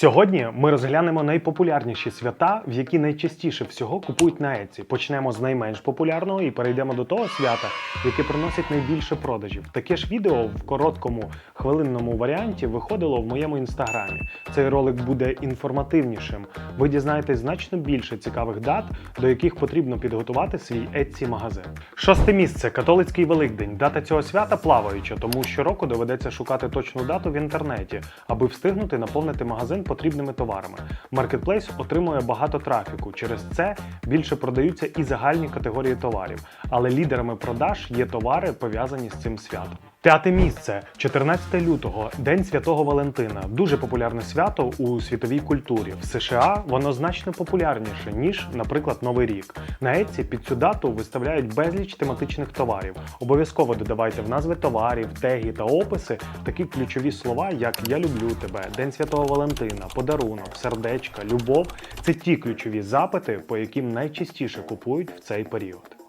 Сьогодні ми розглянемо найпопулярніші свята, в які найчастіше всього купують на Etsy. Почнемо з найменш популярного і перейдемо до того свята, яке приносить найбільше продажів. Таке ж відео в короткому хвилинному варіанті виходило в моєму інстаграмі. Цей ролик буде інформативнішим. Ви дізнаєтесь значно більше цікавих дат, до яких потрібно підготувати свій Etsy магазин. Шосте місце католицький Великдень. Дата цього свята плаваюча, тому щороку доведеться шукати точну дату в інтернеті, аби встигнути наповнити магазин потрібними товарами. Маркетплейс отримує багато трафіку. Через це більше продаються і загальні категорії товарів. Але лідерами продаж є товари, пов'язані з цим святом. П'яте місце 14 лютого, День Святого Валентина. Дуже популярне свято у світовій культурі. В США воно значно популярніше ніж, наприклад, Новий рік. На Etsy під цю дату виставляють безліч тематичних товарів. Обов'язково додавайте в назви товарів, теги та описи такі ключові слова, як Я люблю тебе, День Святого Валентина, подарунок, сердечка, любов. Це ті ключові запити, по яким найчастіше купують в цей період.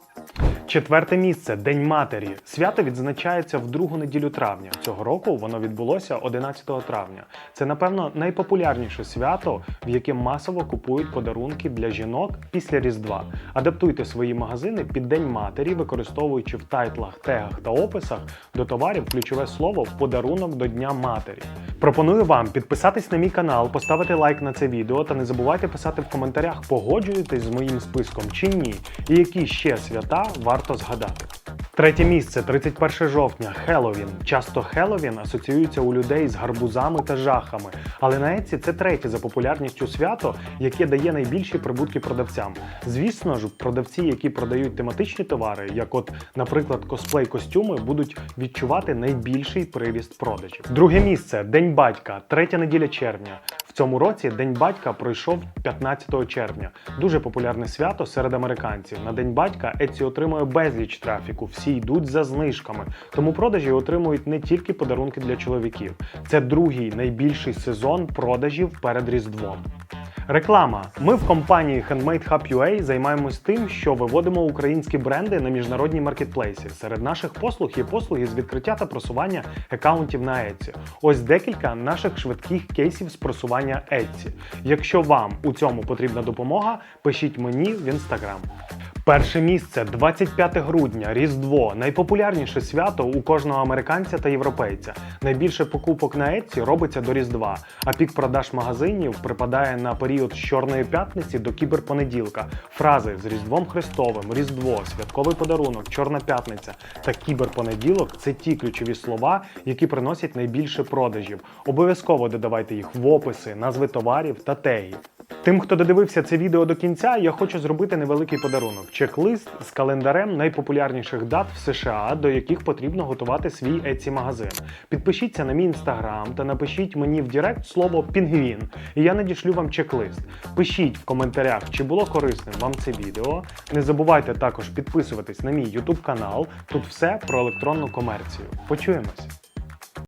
Четверте місце День матері. Свято відзначається в другу неділю травня. Цього року воно відбулося 11 травня. Це, напевно, найпопулярніше свято, в яке масово купують подарунки для жінок після Різдва. Адаптуйте свої магазини під День матері, використовуючи в тайтлах, тегах та описах до товарів ключове слово подарунок до Дня матері. Пропоную вам підписатись на мій канал, поставити лайк на це відео та не забувайте писати в коментарях, погоджуєтесь з моїм списком чи ні, і які ще свята варто згадати. Третє місце 31 жовтня Хеллоуін. Часто Хеллоуін асоціюється у людей з гарбузами та жахами, але на Etsy це третє за популярністю свято, яке дає найбільші прибутки продавцям. Звісно ж, продавці, які продають тематичні товари, як от, наприклад, косплей-костюми, будуть відчувати найбільший приріст продажів. Друге місце День батька, третя неділя червня. В цьому році День батька пройшов 15 червня. Дуже популярне свято серед американців. На День батька Еці отримує безліч трафіку, всі йдуть за знижками. Тому продажі отримують не тільки подарунки для чоловіків. Це другий найбільший сезон продажів перед Різдвом. Реклама. Ми в компанії Handmade Hub UA займаємось тим, що виводимо українські бренди на міжнародні маркетплейси. Серед наших послуг є послуги з відкриття та просування аккаунтів на Etsy. Ось декілька наших швидких кейсів з просування Etsy. Якщо вам у цьому потрібна допомога, пишіть мені в інстаграм. Перше місце 25 грудня, Різдво. Найпопулярніше свято у кожного американця та європейця. Найбільше покупок на Etsy робиться до Різдва, а пік продаж магазинів припадає на період з Чорної п'ятниці до кіберпонеділка. Фрази з Різдвом Христовим, Різдво, святковий подарунок, Чорна п'ятниця та кіберпонеділок це ті ключові слова, які приносять найбільше продажів. Обов'язково додавайте їх в описи, назви товарів та теги. Тим, хто додивився це відео до кінця, я хочу зробити невеликий подарунок: чек-лист з календарем найпопулярніших дат в США, до яких потрібно готувати свій Etsy магазин. Підпишіться на мій інстаграм та напишіть мені в Директ слово пінгвін, і я надішлю вам чек-лист. Пишіть в коментарях, чи було корисним вам це відео. Не забувайте також підписуватись на мій YouTube канал. Тут все про електронну комерцію. Почуємось!